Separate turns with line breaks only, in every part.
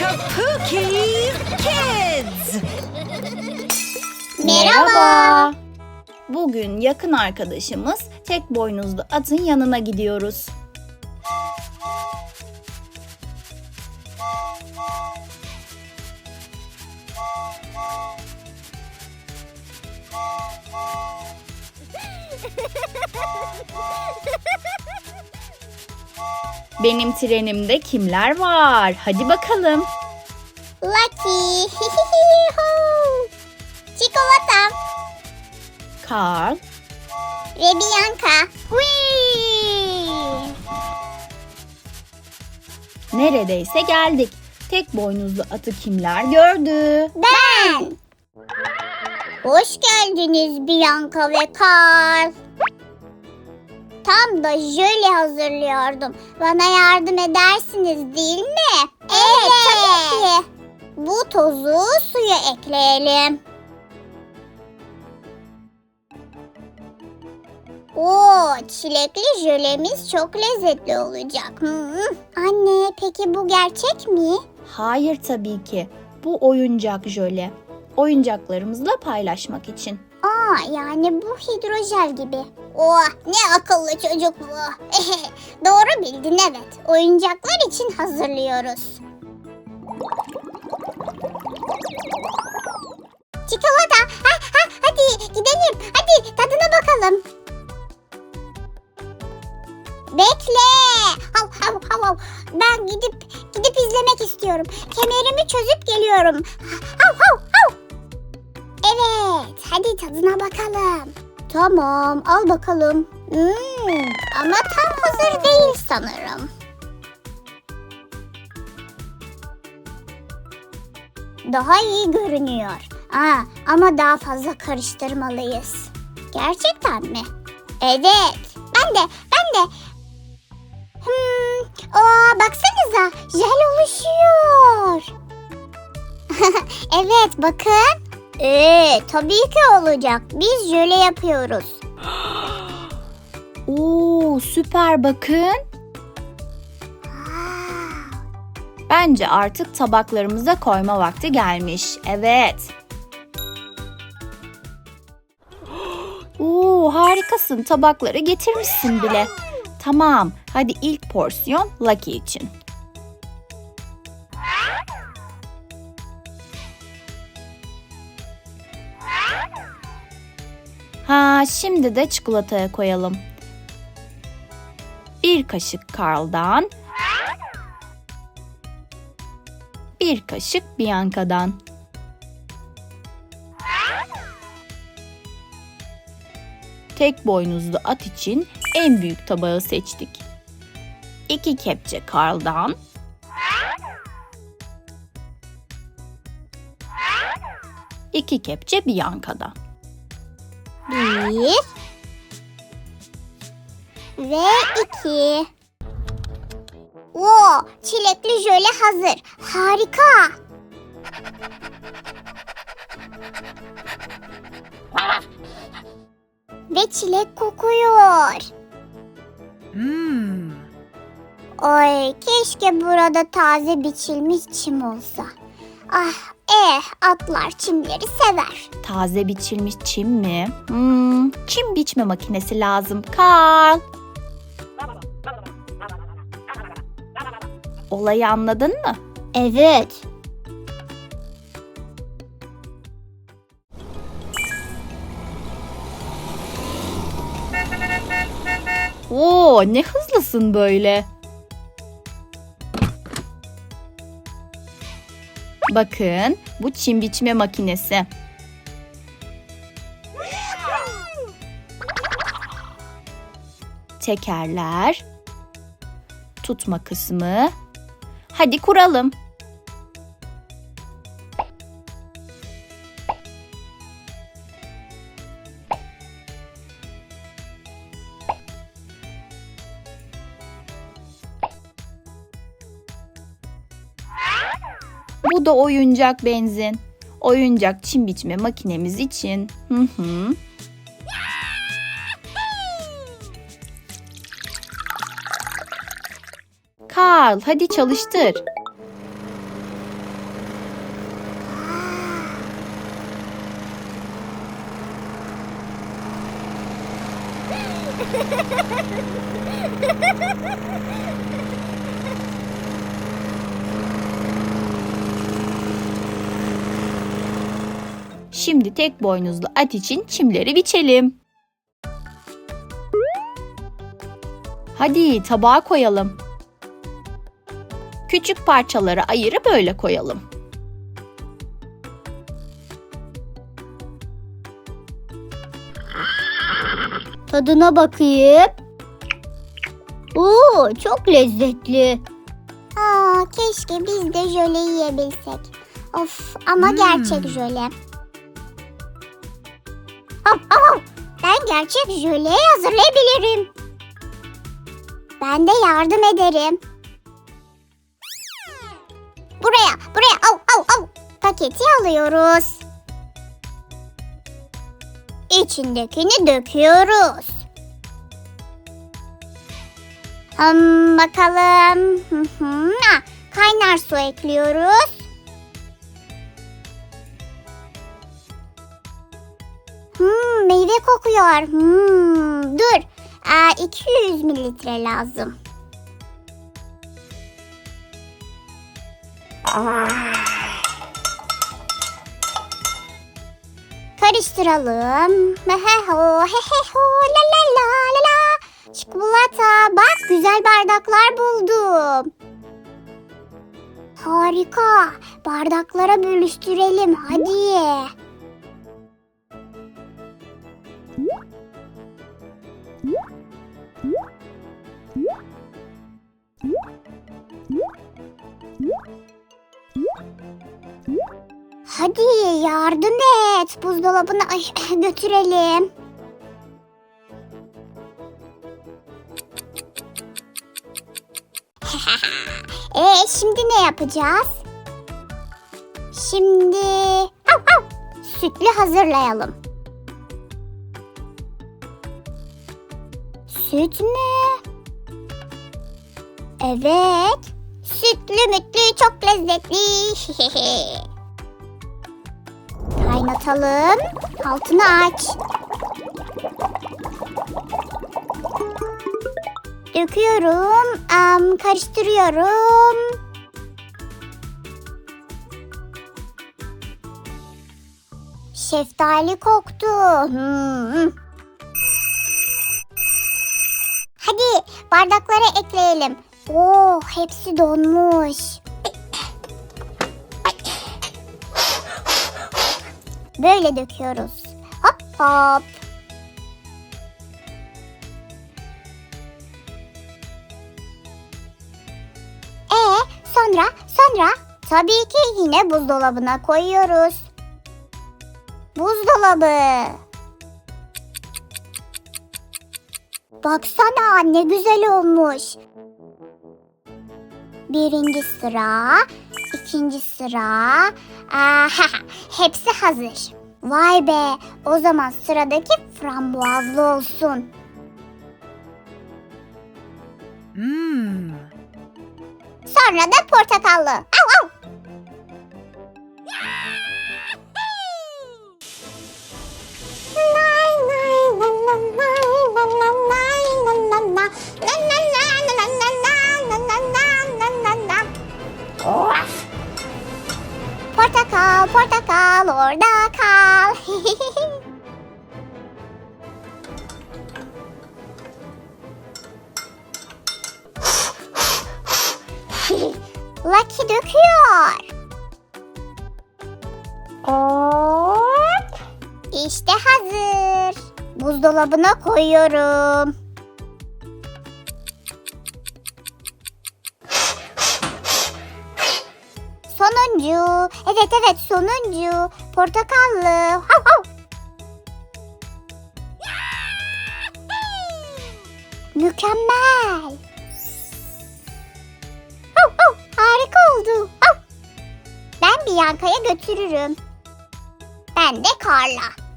Kapuki Kids.
Merhaba.
Bugün yakın arkadaşımız tek boynuzlu atın yanına gidiyoruz. Benim trenimde kimler var? Hadi bakalım.
Lucky. Çikolata.
Carl,
Ve Bianca. Whee!
neredeyse geldik. Tek boynuzlu atı kimler gördü?
Ben. Hoş geldiniz Bianca ve Carl. Tam da jöle hazırlıyordum. Bana yardım edersiniz değil mi? Evet, tabii ki. Bu tozu suya ekleyelim. Oo, çilekli jölemiz çok lezzetli olacak. Hmm. Anne, peki bu gerçek mi?
Hayır tabii ki. Bu oyuncak jöle. Oyuncaklarımızla paylaşmak için.
Aa yani bu hidrojel gibi. Oh ne akıllı çocuk bu. Doğru bildin evet. Oyuncaklar için hazırlıyoruz. Çikolata. Ha, ha, hadi gidelim. Hadi tadına bakalım. Bekle. Hav, hav, hav, hav. Ben gidip gidip izlemek istiyorum. Kemerimi çözüp geliyorum. Hav, hav, hav. Evet, hadi tadına bakalım. Tamam, al bakalım. Hmm, ama tam hazır değil sanırım. Daha iyi görünüyor. Aa, ama daha fazla karıştırmalıyız. Gerçekten mi? Evet. Ben de, ben de. Hmm, aa, baksanıza, jel oluşuyor. evet, bakın. Ee, tabii ki olacak. Biz jöle yapıyoruz.
Oo, süper bakın. Bence artık tabaklarımıza koyma vakti gelmiş. Evet. Oo, harikasın. Tabakları getirmişsin bile. Tamam. Hadi ilk porsiyon Lucky için. Ha, şimdi de çikolataya koyalım. Bir kaşık Carl'dan. Bir kaşık Bianca'dan. Tek boynuzlu at için en büyük tabağı seçtik. İki kepçe Carl'dan. İki kepçe Bianca'dan.
Bir. Ve iki. Oo, çilekli jöle hazır. Harika. Ve çilek kokuyor.
Hmm.
Ay keşke burada taze biçilmiş çim olsa. Ah eh atlar çimleri sever.
Taze biçilmiş çim mi? Hmm, çim biçme makinesi lazım. Carl. Olayı anladın mı?
Evet.
Oo, ne hızlısın böyle. Bakın, bu çim biçme makinesi. Tekerler, tutma kısmı. Hadi kuralım. Bu da oyuncak benzin. Oyuncak çim biçme makinemiz için. Hı hı. Karl hadi çalıştır. Şimdi tek boynuzlu at için çimleri biçelim. Hadi tabağa koyalım. Küçük parçalara ayırıp böyle koyalım.
Tadına bakayım. Oo, çok lezzetli. Aa, keşke biz de jöle yiyebilsek. Of ama gerçek jöle. Ben gerçek jöle hazırlayabilirim. Ben de yardım ederim. Buraya, buraya, al, al, al. Paketi alıyoruz. İçindekini döküyoruz. Hmm, bakalım. Hı hı. Ah, Kaynar su ekliyoruz. Meyve kokuyor. Hmm, dur. Aa, 200 mililitre lazım. Karıştıralım. Heheho, la la la la la. Çikolata, bak güzel bardaklar buldum. Harika. Bardaklara bölüştürelim hadi. Hadi yardım et. Buzdolabına ay, götürelim. e şimdi ne yapacağız? Şimdi Au, au. sütlü hazırlayalım. Süt mü? Evet. Sütlü mütlü çok lezzetli. Kaynatalım. Altını aç. Döküyorum. Am, karıştırıyorum. Şeftali koktu. Hmm. Hadi bardaklara ekleyelim. Oo, hepsi donmuş. Böyle döküyoruz. Hop hop. E sonra sonra tabii ki yine buzdolabına koyuyoruz. Buzdolabı. Baksana ne güzel olmuş. Birinci sıra, ikinci sıra. Aha, hepsi hazır. Vay be, o zaman sıradaki frambuazlı olsun.
Mmm.
Sonra da portakallı. Buzdolabına koyuyorum. Sonuncu. Evet evet sonuncu. Portakallı. Hav hav. Mükemmel. Harika oldu. Hav. Ben Bianca'ya götürürüm. Ben de Carla.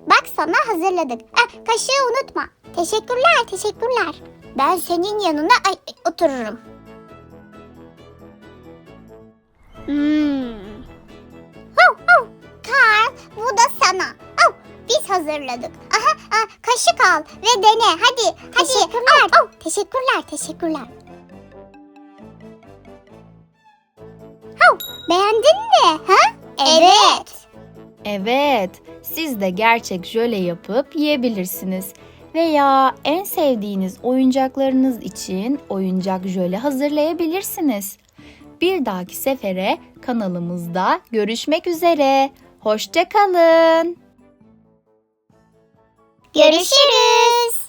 Bak sana hazırladık. Ah, kaşığı unutma. Teşekkürler, teşekkürler. Ben senin yanına ay, ay, otururum. Hmm. Hav, hav. Karl, bu da sana. Hav, biz hazırladık. Aha, ah, kaşık al ve dene. Hadi, hadi. Teşekkürler. Hav, hav. Teşekkürler, teşekkürler.
Evet, siz de gerçek jöle yapıp yiyebilirsiniz. Veya en sevdiğiniz oyuncaklarınız için oyuncak jöle hazırlayabilirsiniz. Bir dahaki sefere kanalımızda görüşmek üzere. Hoşça kalın.
Görüşürüz.